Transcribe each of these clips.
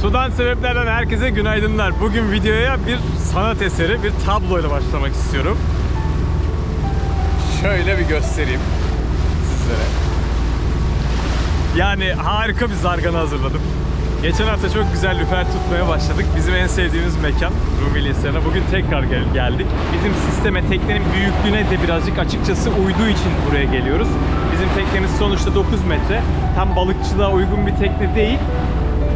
Sudan sebeplerden herkese günaydınlar. Bugün videoya bir sanat eseri, bir tabloyla başlamak istiyorum. Şöyle bir göstereyim sizlere. Yani harika bir zargana hazırladım. Geçen hafta çok güzel lüfer tutmaya başladık. Bizim en sevdiğimiz mekan Rumeli Hisarı'na. Bugün tekrar gel- geldik. Bizim sisteme teknenin büyüklüğüne de birazcık açıkçası uyduğu için buraya geliyoruz. Bizim teknemiz sonuçta 9 metre. Tam balıkçılığa uygun bir tekne değil.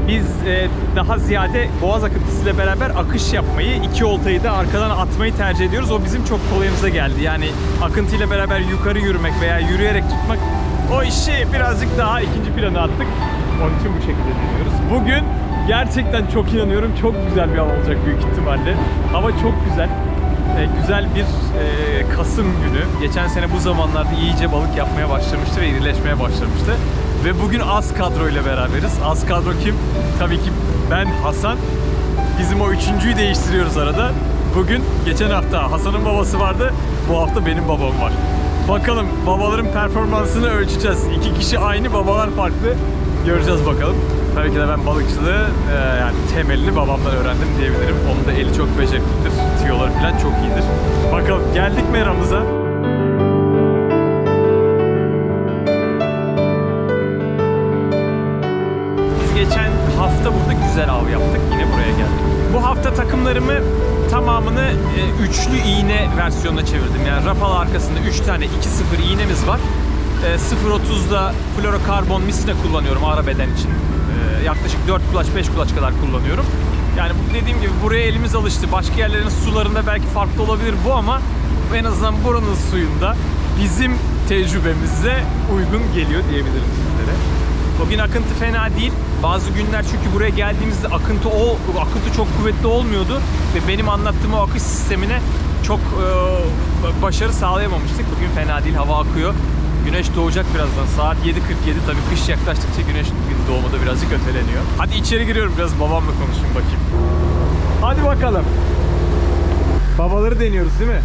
Biz e, daha ziyade boğaz akıntısıyla beraber akış yapmayı, iki oltayı da arkadan atmayı tercih ediyoruz. O bizim çok kolayımıza geldi. Yani akıntıyla beraber yukarı yürümek veya yürüyerek tutmak o işi birazcık daha ikinci plana attık. Onun için bu şekilde deniyoruz. Bugün gerçekten çok inanıyorum. Çok güzel bir hava olacak büyük ihtimalle. Hava çok güzel. E, güzel bir e, Kasım günü. Geçen sene bu zamanlarda iyice balık yapmaya başlamıştı ve irileşmeye başlamıştı. Ve bugün az kadroyla beraberiz. Az kadro kim? Tabii ki ben Hasan. Bizim o üçüncüyü değiştiriyoruz arada. Bugün geçen hafta Hasan'ın babası vardı. Bu hafta benim babam var. Bakalım babaların performansını ölçeceğiz. İki kişi aynı, babalar farklı. Göreceğiz bakalım. Tabii ki de ben balıkçılığı e, yani temelini babamdan öğrendim diyebilirim. Onun da eli çok beceriklidir. Tüyoları falan çok iyidir. Bakalım geldik mi eramıza? E, üçlü iğne versiyonuna çevirdim. Yani rapal arkasında 3 tane 2-0 iğnemiz var. E, 0.30'da fluorokarbon misine kullanıyorum ara beden için. E, yaklaşık 4 kulaç 5 kulaç kadar kullanıyorum. Yani dediğim gibi buraya elimiz alıştı. Başka yerlerin sularında belki farklı olabilir bu ama en azından buranın suyunda bizim tecrübemize uygun geliyor diyebilirim sizlere. Bugün akıntı fena değil. Bazı günler çünkü buraya geldiğimizde akıntı o akıntı çok kuvvetli olmuyordu ve benim anlattığım o akış sistemine çok e, başarı sağlayamamıştık. Bugün fena değil. Hava akıyor. Güneş doğacak birazdan. Saat 7.47. Tabii kış yaklaştıkça güneş bugün doğumada birazcık öteleniyor. Hadi içeri giriyorum biraz babamla konuşayım bakayım. Hadi bakalım. Babaları deniyoruz değil mi?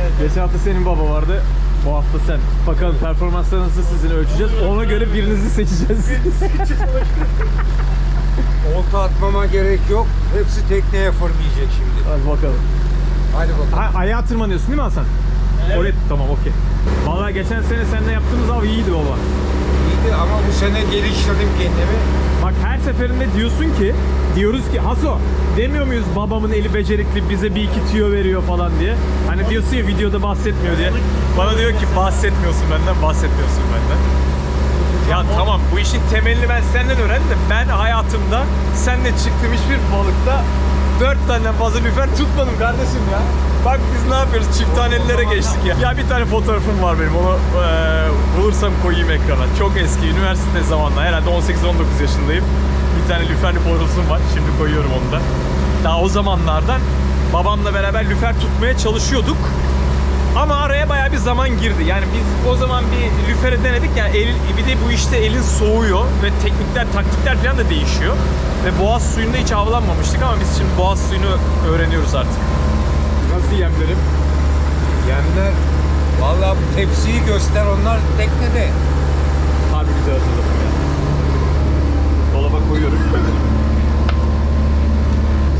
Evet. Geçen hafta senin baba vardı. Bu hafta sen. Bakalım performanslarınızı sizin ölçeceğiz. Ona göre birinizi seçeceğiz. Olta atmama gerek yok. Hepsi tekneye fırlayacak şimdi. Hadi bakalım. Hadi bakalım. Ha, ayağa tırmanıyorsun değil mi Hasan? Evet. Oraya tamam okey. Vallahi geçen sene seninle yaptığımız av iyiydi baba. İyiydi ama bu sene geliştirdim kendimi. Bak her seferinde diyorsun ki, diyoruz ki Haso demiyor muyuz babamın eli becerikli bize bir iki tüyo veriyor falan diye. Hani diyorsun ya videoda bahsetmiyor diye. Bana diyor ki bahsetmiyorsun benden, bahsetmiyorsun benden. Ya tamam bu işin temelini ben senden öğrendim de ben hayatımda seninle çıktığım hiçbir balıkta dört tane fazla lüfer tutmadım kardeşim ya. Bak biz ne yapıyoruz? Çift tanelilere geçtik ya. Ya bir tane fotoğrafım var benim. Onu eee, bulursam koyayım ekrana. Çok eski. Üniversite zamanla. Herhalde 18-19 yaşındayım. Bir tane lüferli fotoğrafım var. Şimdi koyuyorum onu da. Daha o zamanlardan babamla beraber lüfer tutmaya çalışıyorduk. Ama araya bayağı bir zaman girdi. Yani biz o zaman bir lüfere denedik. Yani el, bir de bu işte elin soğuyor ve teknikler, taktikler falan da değişiyor. Ve boğaz suyunda hiç avlanmamıştık ama biz şimdi boğaz suyunu öğreniyoruz artık. Nasıl yemlerim? Yemler Vallahi bu tepsiyi göster onlar teknede. Harbi güzel hazırladım ya. Dolaba koyuyorum.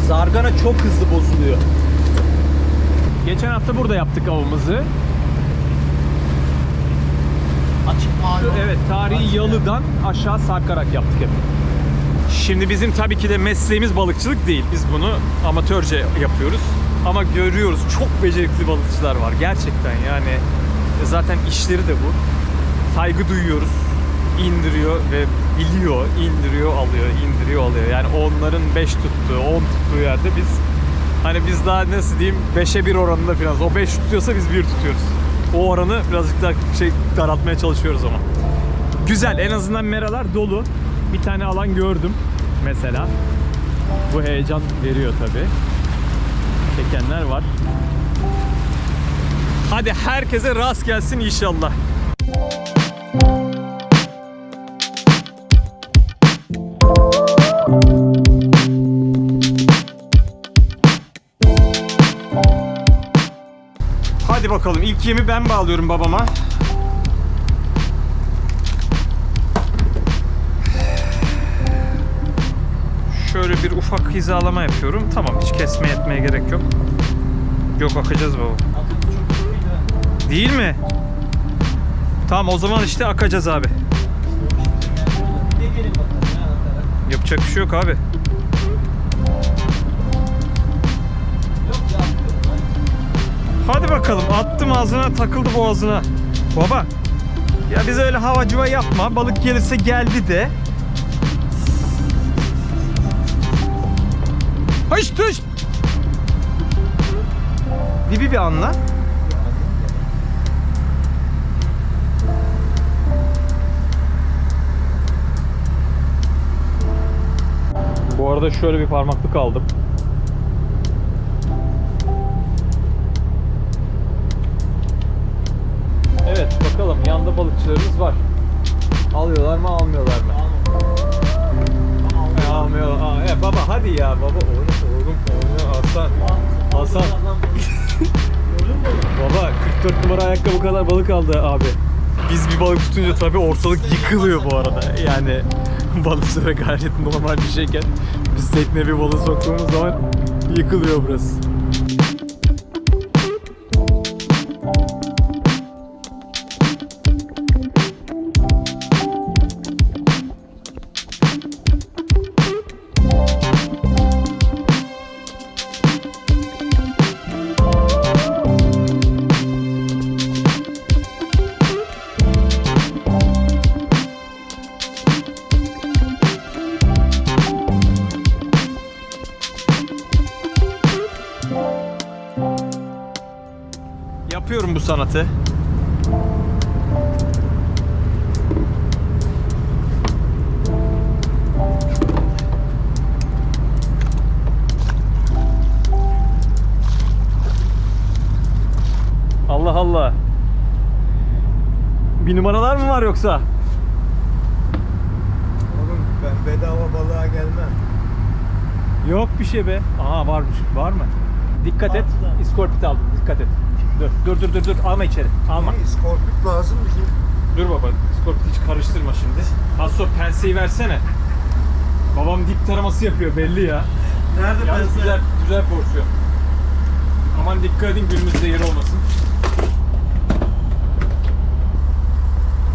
Zargana çok hızlı bozuluyor. Geçen hafta burada yaptık avımızı. Açık mavi. Evet tarihi yalıdan aşağı sarkarak yaptık hep. Şimdi bizim tabii ki de mesleğimiz balıkçılık değil. Biz bunu amatörce yapıyoruz. Ama görüyoruz çok becerikli balıkçılar var gerçekten yani. e, Zaten işleri de bu. Saygı duyuyoruz. indiriyor ve biliyor, indiriyor, alıyor, indiriyor, alıyor. Yani onların 5 tuttuğu, 10 tuttuğu yerde biz hani biz daha nasıl diyeyim 5'e 1 oranında falan. O 5 tutuyorsa biz 1 tutuyoruz. O oranı birazcık daha şey daraltmaya çalışıyoruz ama. Güzel. En azından meralar dolu. Bir tane alan gördüm mesela. Bu heyecan veriyor tabi. Çekenler var. Hadi herkese rast gelsin inşallah. Hadi bakalım ilk yemi ben bağlıyorum babama. Şöyle bir ufak hizalama yapıyorum. Tamam hiç kesme etmeye gerek yok. Yok akacağız baba. Değil mi? Tamam o zaman işte akacağız abi. Yapacak bir şey yok abi. Hadi bakalım attım ağzına takıldı boğazına. Baba ya biz öyle havacıva yapma. Balık gelirse geldi de. Bir anla. Bu arada şöyle bir parmaklık aldım. Evet bakalım yanda balıkçılarımız var. Alıyorlar mı almıyorlar mı? E, almıyorlar. Aa, baba hadi ya baba oğlum oğlum oğlum Hasan. Hasan. Baba 44 numara ayakkabı kadar balık aldı abi. Biz bir balık tutunca tabii ortalık yıkılıyor bu arada. Yani balıkçılara gayet normal bir şeyken biz tekneye bir balık soktuğumuz zaman yıkılıyor burası. Sanatı. Allah Allah. Bir numaralar mı var yoksa? Oğlum ben bedava balığa gelmem. Yok bir şey be. Aha varmış. Var mı? Dikkat et. İskorpit aldım. Dikkat et. Dur dur dur dur dur. Alma içeri. Alma. Ne, İskorpit lazım bizim. Dur baba. İskorpit hiç karıştırma şimdi. Hasso penseyi versene. Babam dip taraması yapıyor belli ya. Nerede Yalnız güzel, güzel porsiyon. Aman dikkat edin gülümüz zehir olmasın.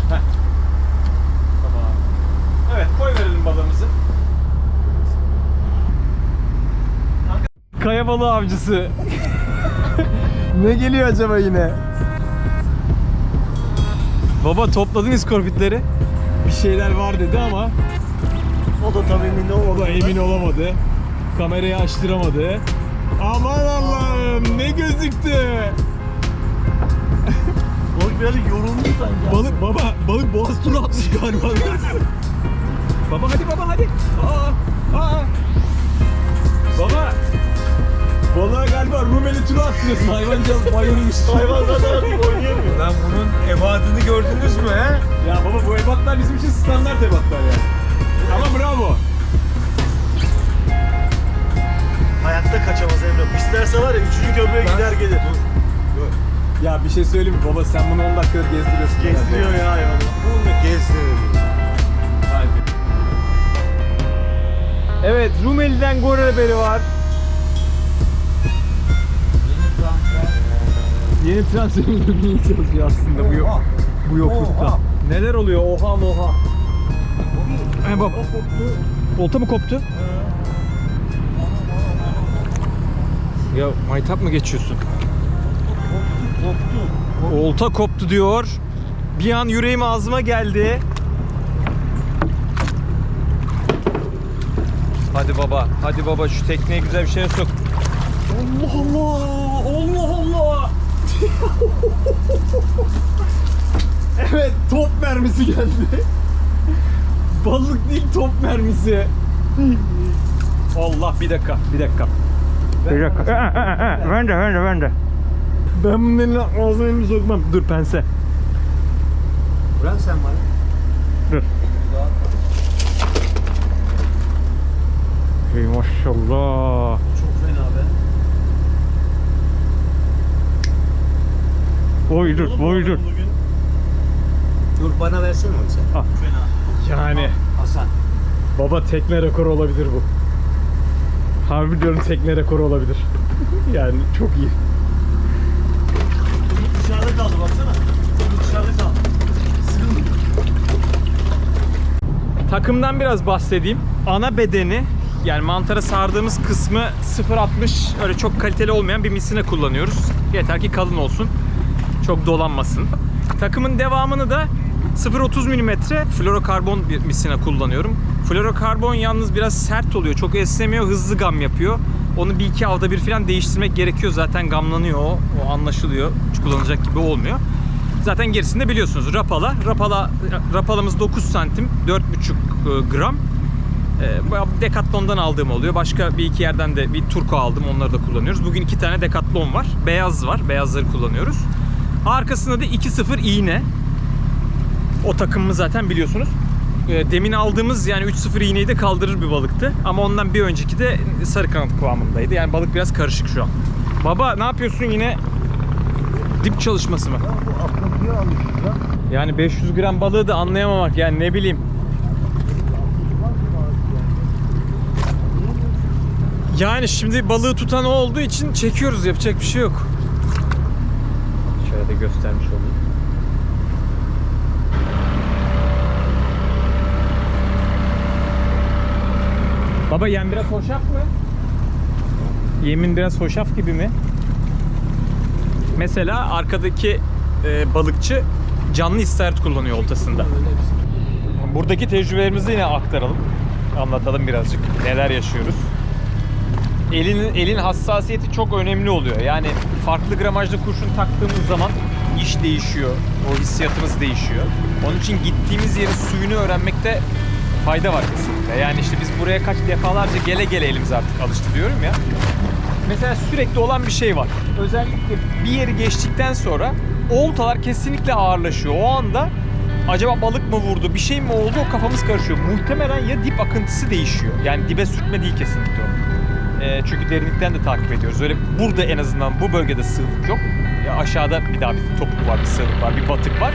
Heh. Tamam. Evet koy verelim balığımızı. Kaya balığı avcısı. ne geliyor acaba yine? Baba topladın iskorpitleri. Bir şeyler var dedi ama O da tabii emin o da emin olamadı. Kamerayı açtıramadı. Aman Allah'ım ne gözüktü. Balık biraz yorulmuş sanki. Balık baba balık boğaz turu atmış galiba. baba hadi baba hadi. Aa, Rumeli turu attırıyorsun hayvancağız bayılmış. Hayvan zaten artık oynayamıyor. Lan bunun ebadını gördünüz mü he? Ya baba bu ebatlar bizim için standart ebatlar ya. Ama bravo. Hayatta kaçamaz Emre. İsterse var ya üçüncü köprüye gider gelir. Ya bir şey söyleyeyim mi baba sen bunu 10 dakikadır gezdiriyorsun. Gezdiriyor ya hayvanı. Bunu gezdirelim. Hadi. Evet Rumeli'den gol haberi var. Yeni transferimiz Rumeli'yi çalışıyor aslında bu yok. Bu yoklukta. Neler oluyor oha moha. He bak. Olta mı koptu? Ya maytap mı geçiyorsun? Olta koptu diyor. Bir an yüreğim ağzıma geldi. Hadi baba, hadi baba şu tekneye güzel bir şey sok. Allah Allah, Allah Allah. evet, top mermisi geldi. Balık değil, top mermisi. Allah bir dakika, bir dakika. Bir dakika. Ben de, ben de, ben de. Ben bunun eline ağzına elimi sokmam. Dur pense. Bırak sen bana. Dur. Hey maşallah. Çok fena be. Boydur. Bugün Dur bana versene onu sen. fena. Yani Hasan. baba tekne rekoru olabilir bu. Harbi diyorum tekne rekoru olabilir. yani çok iyi. Umut dışarıda kaldı baksana. Umut dışarıda kaldı. Sıkıldı. Takımdan biraz bahsedeyim. Ana bedeni yani mantara sardığımız kısmı 0.60 öyle çok kaliteli olmayan bir misine kullanıyoruz. Yeter ki kalın olsun. Çok dolanmasın. Takımın devamını da 0.30 mm florokarbon bir misine kullanıyorum. Florokarbon yalnız biraz sert oluyor. Çok esnemiyor, hızlı gam yapıyor. Onu bir iki avda bir falan değiştirmek gerekiyor. Zaten gamlanıyor o. O anlaşılıyor. Hiç kullanılacak gibi olmuyor. Zaten gerisini de biliyorsunuz. Rapala. Rapala rapalamız 9 santim, 4,5 gram. Ee, bu Decathlon'dan aldığım oluyor. Başka bir iki yerden de bir Turco aldım. Onları da kullanıyoruz. Bugün iki tane Decathlon var. Beyaz var. Beyazları kullanıyoruz. Arkasında da 2.0 iğne. O takımımı zaten biliyorsunuz. Ee, Demin aldığımız yani 3.0 iğneyi de kaldırır bir balıktı. Ama ondan bir önceki de sarı kanat kıvamındaydı. Yani balık biraz karışık şu an. Baba ne yapıyorsun yine? Dip çalışması mı? Yani 500 gram balığı da anlayamamak yani ne bileyim. Yani şimdi balığı tutan o olduğu için çekiyoruz yapacak bir şey yok. De göstermiş olayım. Baba yem biraz hoşaf mı? Yemin biraz hoşaf gibi mi? Mesela arkadaki e, balıkçı canlı istavrit kullanıyor oltasında. Buradaki tecrübelerimizi yine aktaralım. Anlatalım birazcık neler yaşıyoruz. Elin, elin hassasiyeti çok önemli oluyor. Yani farklı gramajlı kurşun taktığımız zaman iş değişiyor. O hissiyatımız değişiyor. Onun için gittiğimiz yerin suyunu öğrenmekte fayda var kesinlikle. Yani işte biz buraya kaç defalarca gele gele elimiz artık alıştı diyorum ya. Mesela sürekli olan bir şey var. Özellikle bir yeri geçtikten sonra oltalar kesinlikle ağırlaşıyor. O anda acaba balık mı vurdu, bir şey mi oldu o kafamız karışıyor. Muhtemelen ya dip akıntısı değişiyor. Yani dibe sürtme değil kesinlikle o. Ee, çünkü derinlikten de takip ediyoruz. Öyle burada en azından bu bölgede sığlık yok. Ya aşağıda bir daha bir topuk var, bir sığlık var, bir batık var.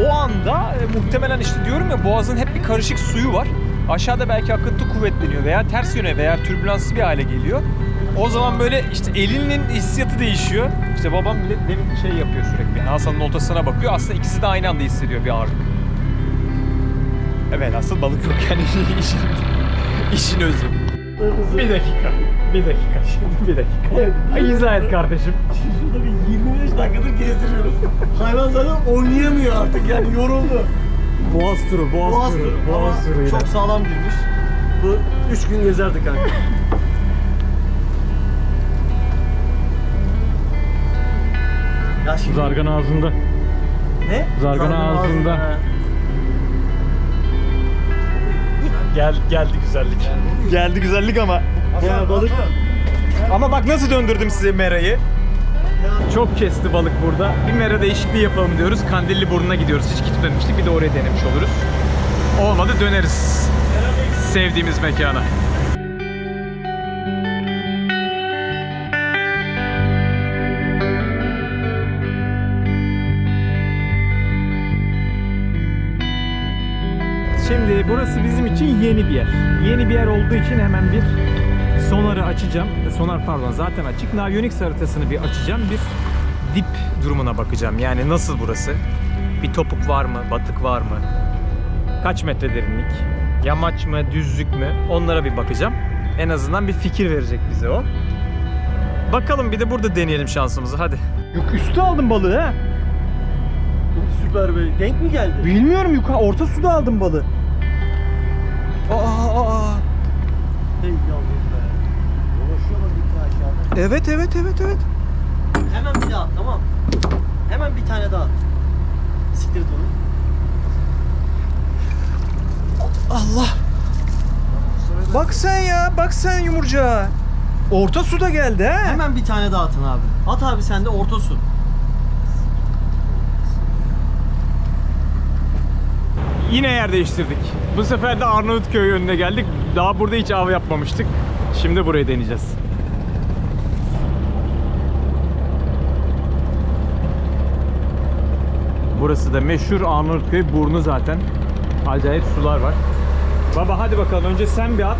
O anda e, muhtemelen işte diyorum ya boğazın hep bir karışık suyu var. Aşağıda belki akıntı kuvvetleniyor veya ters yöne veya türbülanssız bir hale geliyor. O zaman böyle işte elinin hissiyatı değişiyor. İşte babam bile demin şey yapıyor sürekli. Hasan'ın oltasına bakıyor. Aslında ikisi de aynı anda hissediyor bir ağırlık. Evet asıl balık yok yani işin, işin özü. Bir dakika. Bir dakika şimdi bir dakika. Ay, İzah et kardeşim. Şurada bir 25 dakikadır gezdiriyoruz. Hayvan zaten oynayamıyor artık yani yoruldu. Boğaz turu, boğaz, Boğaz turu. Boğaz turu. Çok sağlam girmiş. Bu 3 gün gezerdi kanka. ya şimdi Zargan ağzında. ne? Zargana ağzında. Ha. Gel geldi güzellik. Geldi güzellik ama. Ya balık. Ama bak nasıl döndürdüm size merayı. Çok kesti balık burada. Bir mera değişikliği yapalım diyoruz. Kandilli burnuna gidiyoruz. Hiç gitmemiştik. Bir de oraya denemiş oluruz. Olmadı döneriz. Sevdiğimiz mekana. Şimdi burası bizim için yeni bir yer. Yeni bir yer olduğu için hemen bir sonarı açacağım. Sonar pardon zaten açık. Navionics haritasını bir açacağım. Bir dip durumuna bakacağım. Yani nasıl burası? Bir topuk var mı? Batık var mı? Kaç metre derinlik? Yamaç mı? Düzlük mü? Onlara bir bakacağım. En azından bir fikir verecek bize o. Bakalım bir de burada deneyelim şansımızı hadi. Yok üstü aldım balığı ha. Süper be. Denk mi geldi? Bilmiyorum yukarı orta suda aldım balığı. Evet evet evet evet. Hemen bir daha at tamam. Hemen bir tane daha at. Siktir et onu. Allah. Bak sen ya, bak sen yumurcağa. Orta suda geldi ha. Hemen bir tane daha atın abi. At abi sen de orta su. Yine yer değiştirdik. Bu sefer de Arnavutköy yönüne geldik. Daha burada hiç av yapmamıştık. Şimdi burayı deneyeceğiz. Burası da meşhur Arnavutköy burnu zaten. Acayip sular var. Baba hadi bakalım önce sen bir at.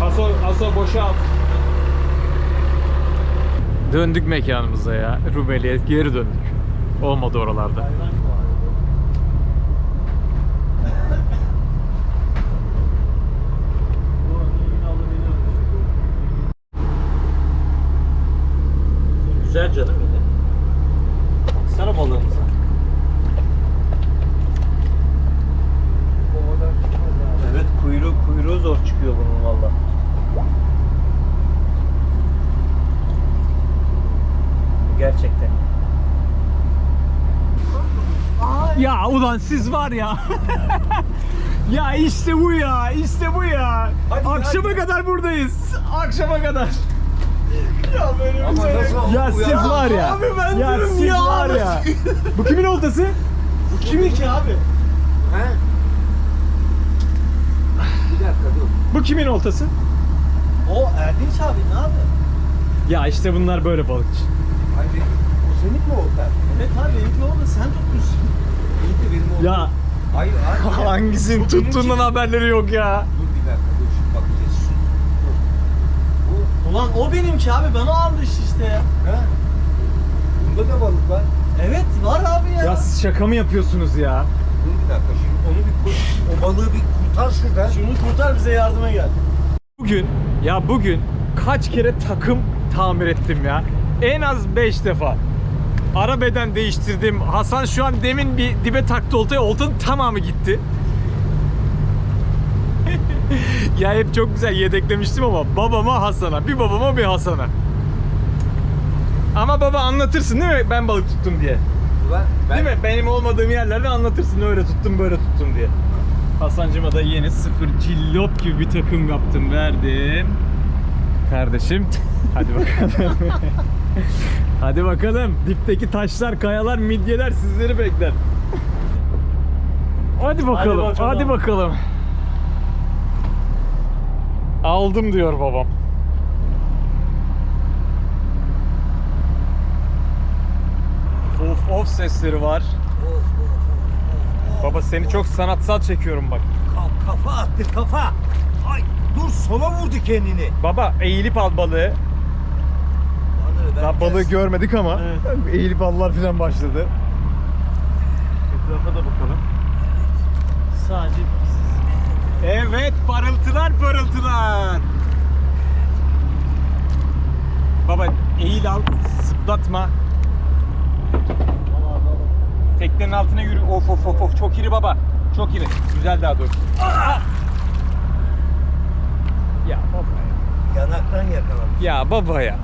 Hasan sonra boşalt. Döndük mekanımıza ya. Rumeli'ye geri döndük. Olmadı oralarda. Güzel canım. Baksana balığımıza. Evet kuyruğu, kuyruğu zor çıkıyor bunun valla. Gerçekten. Ya ulan siz var ya. ya işte bu ya. işte bu ya. Hadi, Akşama hadi. kadar buradayız. Akşama kadar. Ya böyle Ama nasıl oldu Ya bu siz var ya. Abi ben ya diyorum siz ya. var ya. bu kimin oltası? Bu kimin ki abi? He? Bir dakika dur. Bu kimin oltası? O Erdinç abi ne abi? Ya işte bunlar böyle balıkçı. Hayır, o senin mi oldu? Evet abi benimki orada sen tutmuşsun. İyiydi benim oldu. Ya Hayır, hayır. hangisinin Bu tuttuğundan haberleri yok ya. Dur bir dakika dur şimdi bakacağız. Dur. Bu Ulan o benimki abi bana almış işte ya. he? Bunda da balık var. Evet var abi ya. Ya siz şaka mı yapıyorsunuz ya? Dur bir dakika şimdi onu bir kur, o balığı bir kurtar şuradan. Şunu kurtar bize yardıma gel. Bugün ya bugün kaç kere takım tamir ettim ya. En az 5 defa. Ara beden değiştirdim. Hasan şu an demin bir dibe taktı oltaya. Oltanın tamamı gitti. ya hep çok güzel yedeklemiştim ama babama Hasan'a. Bir babama bir Hasan'a. Ama baba anlatırsın değil mi ben balık tuttum diye. Ulan ben Değil mi? Benim olmadığım yerlerde anlatırsın öyle tuttum böyle tuttum diye. Hasancıma da yeni sıfır cillop gibi bir takım yaptım verdim. Kardeşim hadi bakalım. hadi bakalım. Dipteki taşlar, kayalar, midyeler sizleri bekler. Hadi bakalım. Hadi bakalım. bakalım. Aldım diyor babam. Of of sesleri var. Of, of, of, of, Baba seni çok sanatsal çekiyorum bak. Ka- kafa attı kafa. Ay dur sola vurdu kendini. Baba eğilip al balığı. Balığı Daha balığı görmedik ama eğilip allar falan başladı. Etrafa da bakalım. Sadece biz. Evet parıltılar parıltılar. Baba eğil al zıplatma. Teknenin altına yürü. Of of of of çok iri baba. Çok iri. Güzel daha dur. Ya baba ya. Yanaktan yakalamış. Ya baba ya.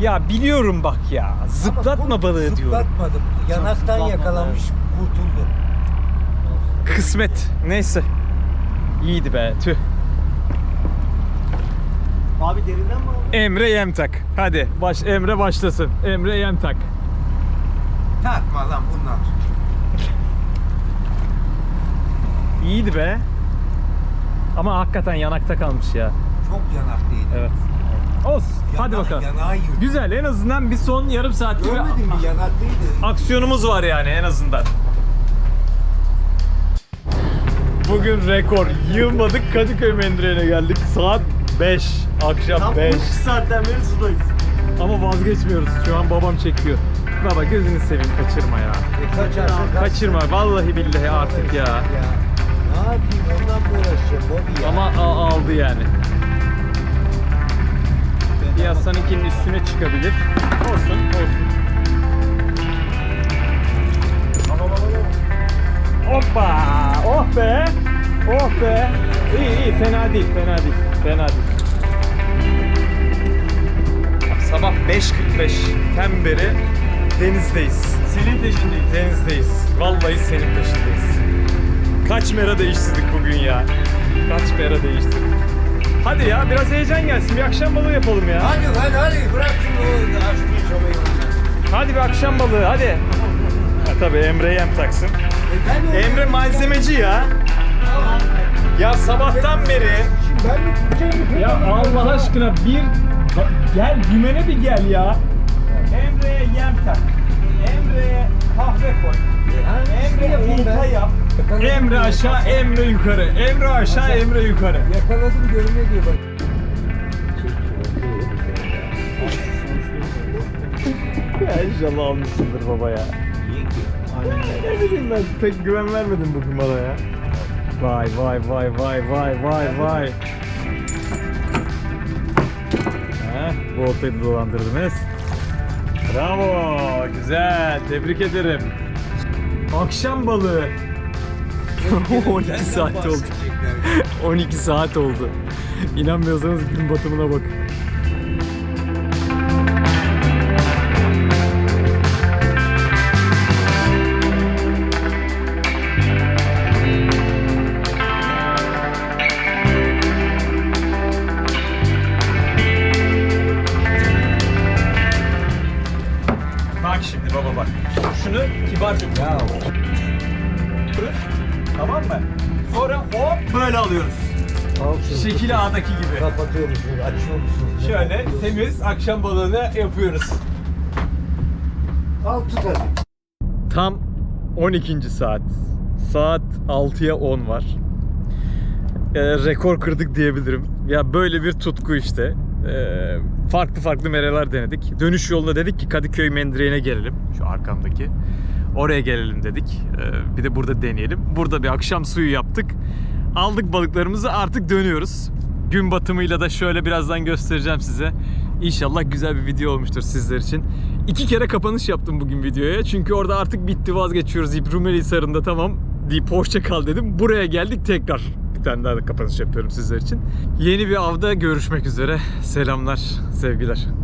Ya biliyorum bak ya. Zıplatma Ama balığı diyorum. Zıplatmadım. Yanaktan zıplatmadı, yakalamış kurtuldu. Kısmet. Neyse. İyiydi be. Tüh. Abi derinden mi aldın? Emre Yemtak. Hadi baş Emre başlasın. Emre Yemtak. Takma lan bundan. İyiydi be. Ama hakikaten yanakta kalmış ya. Çok yanaklıydı. Evet. Olsun. Hadi Yana- bakalım. Yanağı yırttı. Güzel. En azından bir son yarım saatlik bir Görmedin mi yanaklıydı. aksiyonumuz var yani en azından. Bugün rekor. Yılmadık Kadıköy Mendireği'ne geldik. Saat 5. Akşam Tam 5. 12 saatten beri sudayız. Ama vazgeçmiyoruz. Şu an babam çekiyor. Baba gözünü seveyim kaçırma ya. E, kaçarsın kaç. Kaçırma vallahi billahi artık ya. Ya. Ne yapayım ondan mı uğraşacağım ya? Ama aldı yani. Bir Hasan'ınkinin üstüne çıkabilir. Olsun, olsun. Hoppa! Oh be! Oh be! İyi iyi fena değil, fena değil, fena değil. Sabah 5.45 ten beri denizdeyiz. Senin peşindeyiz. Denizdeyiz. Vallahi senin peşindeyiz. Kaç mera değiştirdik bugün ya. Kaç mera değiştirdik. Hadi ya biraz heyecan gelsin. Bir akşam balığı yapalım ya. Hadi hadi hadi bırak şimdi o aşkı çabayı. Hadi bir akşam balığı hadi. Ha, tabii Emre yem taksın. E, ben de- Emre malzemeci ya. Ya sabahtan beri ya Allah aşkına bir gel dümene bir gel ya. Emre'ye yem tak. Emre'ye kahve koy. Emre olta yap. Emre aşağı, Emre yukarı. Emre aşağı, Emre yukarı. Yakaladım görünüyor diyor bak. ya inşallah almışsındır baba ya. Ne bileyim ben pek güven vermedim bugün bana ya. Vay vay vay vay vay vay vay. Bu oltayı dolandırdınız. Bravo, güzel. Tebrik ederim. Akşam balığı. 12 saat oldu. 12 saat oldu. İnanmıyorsanız gün batımına bakın. Kapatıyor musunuz? Açıyor musunuz? Şöyle temiz akşam balığını yapıyoruz. Al tut hadi. Tam 12. saat. Saat 6'ya 10 var. Ee, rekor kırdık diyebilirim. Ya böyle bir tutku işte. Ee, farklı farklı mereler denedik. Dönüş yolunda dedik ki Kadıköy Mendireği'ne gelelim. Şu arkamdaki. Oraya gelelim dedik. Ee, bir de burada deneyelim. Burada bir akşam suyu yaptık. Aldık balıklarımızı artık dönüyoruz. Gün batımıyla da şöyle birazdan göstereceğim size. İnşallah güzel bir video olmuştur sizler için. İki kere kapanış yaptım bugün videoya. Çünkü orada artık bitti vazgeçiyoruz deyip Rumeli Hisarı'nda tamam deyip hoşça kal dedim. Buraya geldik tekrar bir tane daha da kapanış yapıyorum sizler için. Yeni bir avda görüşmek üzere. Selamlar, sevgiler.